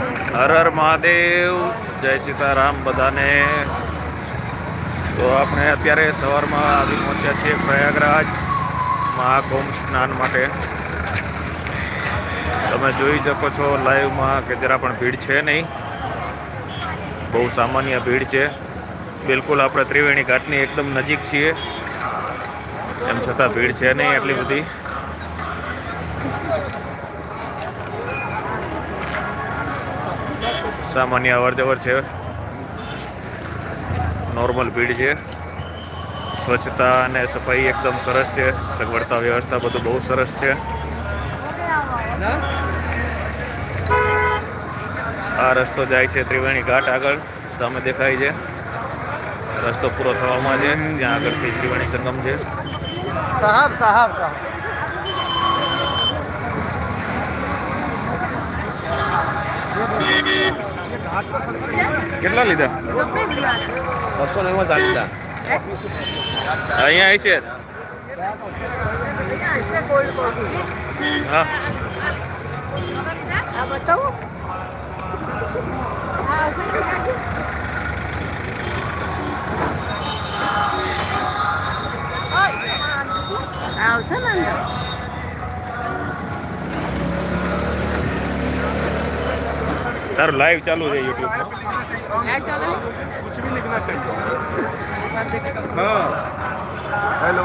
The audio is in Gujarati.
હર હર મહાદેવ, જય સીતારામ બધાને. તો આપણે અત્યારે સવારમાં આવી પહોંચ્યા છીએ પ્રયાગરાજ મહાકુંભ સ્નાન માટે. તમે જોઈ શકો છો લાઈવમાં કે જરા પણ ભીડ છે નહીં. બહુ સામાન્ય ભીડ છે. બિલકુલ આપણે ત્રિવેણી ઘાટની એકદમ નજીક છીએ. એમ છતાં ભીડ છે નહીં એટલી બધી. સામાન્ય અવર જવર છે. નોર્મલ ભીડ છે. સ્વચ્છતા અને સફાઈ એકદમ સરસ છે. સગવડતા વ્યવસ્થા બધું બહુ સરસ છે. આ રસ્તો જાય છે ત્રિવેણી ઘાટ આગળ, સામે દેખાય છે. રસ્તો પૂરો થવામાં છે, ત્યાં આગળથી ત્રિવેણી સંગમ છે. સાહેબ સાહેબ. કેટલા લીધા? બસો નેવું ચાલી જા અહીંયા આવી છે? હા. આ બતાવું આવશે ને અંદર? તારું લાઈવ ચાલુ છે યુટ્યુબમાં कुछ भी लिखना चाहिए हाँ हेलो